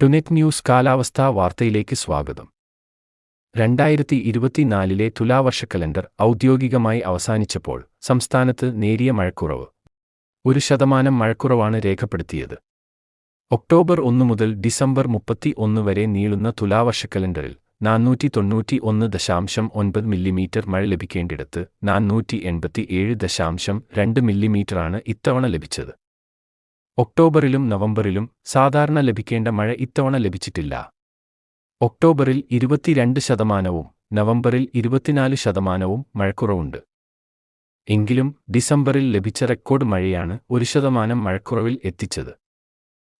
ടുനെറ്റ് news കാലാവസ്ഥാ വാർത്തയിലേക്ക് സ്വാഗതം. രണ്ടായിരത്തി ഇരുപത്തിനാലിലെ തുലാവർഷ കലണ്ടർ ഔദ്യോഗികമായി അവസാനിച്ചപ്പോൾ സംസ്ഥാനത്ത് നേരിയ മഴക്കുറവ്. ഒരു ശതമാനം മഴക്കുറവാണ് രേഖപ്പെടുത്തിയത്. ഒക്ടോബർ ഒന്ന് മുതൽ ഡിസംബർ മുപ്പത്തി ഒന്ന് വരെ നീളുന്ന തുലാവർഷ കലണ്ടറിൽ നാനൂറ്റി തൊണ്ണൂറ്റി ഒന്ന് ദശാംശം ഒൻപത് മില്ലിമീറ്റർ മഴ ലഭിക്കേണ്ടിടത്ത് നാനൂറ്റി എൺപത്തി ഏഴ് ദശാംശം രണ്ട് മില്ലിമീറ്ററാണ് ഇത്തവണ ലഭിച്ചത്. ഒക്ടോബറിലും നവംബറിലും സാധാരണ ലഭിക്കേണ്ട മഴ ഇത്തവണ ലഭിച്ചിട്ടില്ല. ഒക്ടോബറിൽ ഇരുപത്തിരണ്ട് ശതമാനവും നവംബറിൽ ഇരുപത്തിനാല് ശതമാനവും മഴക്കുറവുണ്ട്. എങ്കിലും ഡിസംബറിൽ ലഭിച്ച റെക്കോർഡ് മഴയാണ് ഒരു ശതമാനം മഴക്കുറവിൽ എത്തിച്ചത്.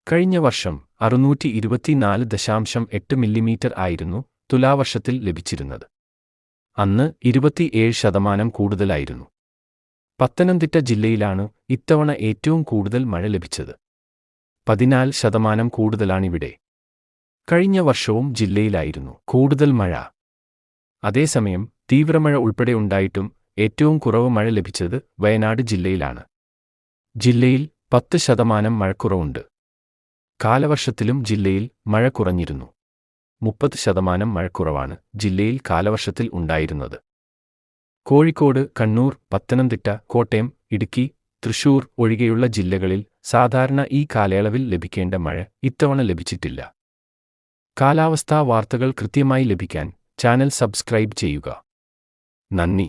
കഴിഞ്ഞ വർഷം അറുന്നൂറ്റി ഇരുപത്തിനാല് ദശാംശം എട്ട് മില്ലിമീറ്റർ ആയിരുന്നു തുലാവർഷത്തിൽ ലഭിച്ചിരുന്നത്. അന്ന് ഇരുപത്തിയേഴ് ശതമാനം കൂടുതലായിരുന്നു. പത്തനംതിട്ട ജില്ലയിലാണ് ഇത്തവണ ഏറ്റവും കൂടുതൽ മഴ ലഭിച്ചത്. പതിനാല് ശതമാനം കൂടുതലാണിവിടെ. കഴിഞ്ഞ വർഷവും ജില്ലയിലായിരുന്നു കൂടുതൽ മഴ. അതേസമയം തീവ്രമഴ ഉൾപ്പെടെ ഉണ്ടായിട്ടും ഏറ്റവും കുറവ് മഴ ലഭിച്ചത് വയനാട് ജില്ലയിലാണ്. ജില്ലയിൽ പത്ത് ശതമാനം മഴക്കുറവുണ്ട്. കാലവർഷത്തിലും ജില്ലയിൽ മഴ കുറഞ്ഞിരുന്നു. മുപ്പത് ശതമാനം മഴക്കുറവാണ് ജില്ലയിൽ കാലവർഷത്തിൽ ഉണ്ടായിരുന്നത്. കോഴിക്കോട് കണ്ണൂർ പത്തനംതിട്ട കോട്ടയം ഇടുക്കി തൃശൂർ ഒഴികെയുള്ള ജില്ലകളിൽ സാധാരണ ഈ കാലയളവിൽ ലഭിക്കേണ്ട മഴ ഇത്തവണ ലഭിച്ചിട്ടില്ല. കാലാവസ്ഥാ വാർത്തകൾ കൃത്യമായി ലഭിക്കാൻ ചാനൽ സബ്സ്ക്രൈബ് ചെയ്യുക. നന്ദി.